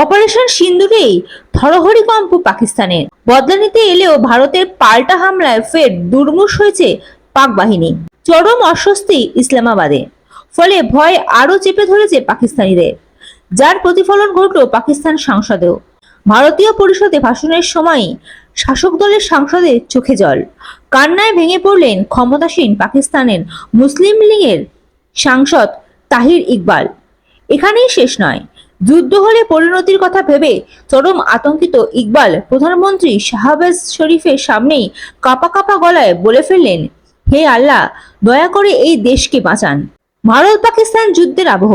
Operation সিন্দুরেই থরহরিকম্প পাকিস্তানের। বদলা নিতে এলেও ভারতের পাল্টা হামলায় ফের দুর্মুষ হয়েছে পাক বাহিনী। চরম অস্বস্তি ইসলামাবাদে। ফলে ভয় আরও চেপে ধরেছে পাকিস্তানিদের। যার প্রতিফলন ঘটল পাকিস্তান সংসদেও। ভারতীয় পরিষদে ভাষণের সময় শাসক দলের সাংসদের চোখে জল। কান্নায় ভেঙে পড়লেন ক্ষমতাসীন পাকিস্তানের মুসলিম লীগের সাংসদ তাহির ইকবাল। এখানেই শেষ নয়। যুদ্ধ হলে পরিণতির কথা ভেবে চরম আতঙ্কিত ইকবাল প্রধানমন্ত্রী শাহবাজ শরীফের সামনেই কাপা কাপা গলায় বলে ফেললেন, হে আল্লাহ, দয়া করে এই দেশকে বাঁচান। ভারত পাকিস্তান যুদ্ধের আবহ।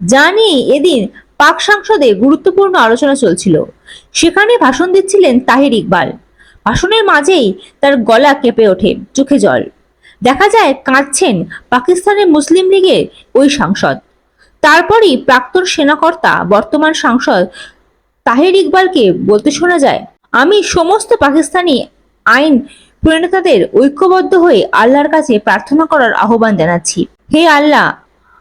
যা নিয়ে এদিন পাক সংসদে গুরুত্বপূর্ণ আলোচনা চলছিল। সেখানে ভাষণ দিচ্ছিলেন তাহির ইকবাল। ভাষণের মাঝেই তার গলা কেঁপে ওঠে চোখে জল। দেখা যায় কাঁদছেন পাকিস্তানের মুসলিম লীগের ওই সাংসদ। তারপরই প্রাক্তন সেনাকর্তা, বর্তমান সাংসদ তাহির ইকবালকে বলতে শোনা যায়, আমি সমস্ত পাকিস্তানি আইন প্রণেতাদের ঐক্যবদ্ধ হয়ে আল্লাহর কাছে প্রার্থনা করার আহ্বান জানাচ্ছি। হে আল্লাহ,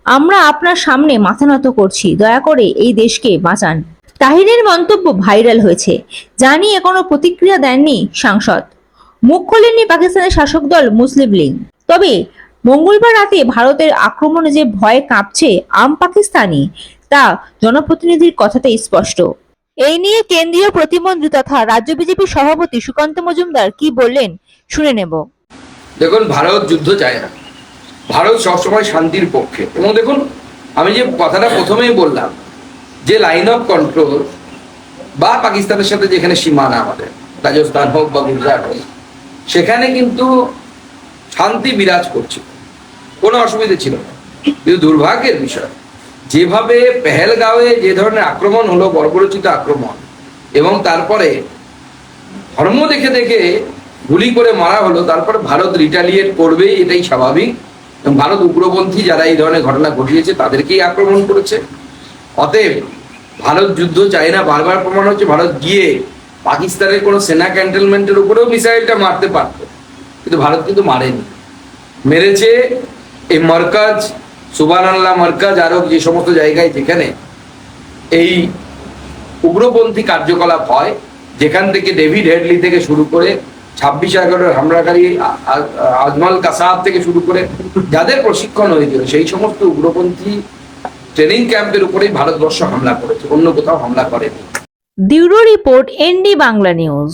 আমরা আপনার সামনে মাথা নত করছি, দয়া করে এই দেশকে বাঁচান। তাহিরের মন্তব্য ভাইরাল হয়েছে, যা নিয়ে কোনো প্রতিক্রিয়া দেননি সাংসদ। মুখ খোলেননি পাকিস্তানের শাসক দল মুসলিম লীগ। তবে মঙ্গলবার রাতে ভারতের আক্রমণে যে ভয়ে কাঁপছে আম পাকিস্তানি, তা জনপ্রতিনিধির কথাতেই স্পষ্ট। এই নিয়ে কেন্দ্রীয় প্রতিমন্ত্রী তথা রাজ্য বিজেপি সভাপতি সুকান্ত মজুমদার কি বললেন শুনে নেব। দেখুন, ভারত যুদ্ধ চায় না। ভারত সবসময় শান্তির পক্ষে। এবং দেখুন, আমি যে কথাটা প্রথমেই বললাম, যে লাইন অফ কন্ট্রোল বা পাকিস্তানের সাথে যেখানে সীমানা আমাদের, রাজস্থান হোক বা গুজরাট হোক, সেখানে কিন্তু শান্তি বিরাজ করছিল কোনো অসুবিধা ছিল না। কিন্তু দুর্ভাগ্যের বিষয়, যেভাবে পেহেলগাঁওয়ে যে ধরনের আক্রমণ হলো, বর্বরচিত আক্রমণ, এবং তারপরে ধর্ম দেখে দেখে গুলি করে মারা হলো, তারপর ভারত রিটালিয়েট করবেই, এটাই স্বাভাবিক। এবং ভারত উগ্রপন্থী যারা এই ধরনের ঘটনা ঘটিয়েছে, তাদেরকেই আক্রমণ করেছে। অতএব ভারত যুদ্ধ চায় না, বারবার প্রমাণ হচ্ছে ভারত গিয়ে পাকিস্তানের কোনো সেনা ক্যান্টনমেন্টের উপরেও মিসাইলটা মারতে পারত। কিন্তু ভারত কিন্তু মারেনি। মেরেছে এই মার্কাজ সুবান আল্লাহ মার্কাজ আরও যে সমস্ত জায়গায় যেখানে এই উগ্রপন্থী কার্যকলাপ হয়, যেখান থেকে ডেভিড হেডলি থেকে শুরু করে ছাব্বিশ এগারোর হামলাকারী আজমাল কাসাব থেকে শুরু করে যাদের প্রশিক্ষণ হয়েছিল, সেই সমস্ত উগ্রপন্থী ট্রেনিং ক্যাম্পের উপরেই ভারতবর্ষ হামলা করেছে, অন্য কোথাও হামলা করেনি। Bureau report ND Bangla news.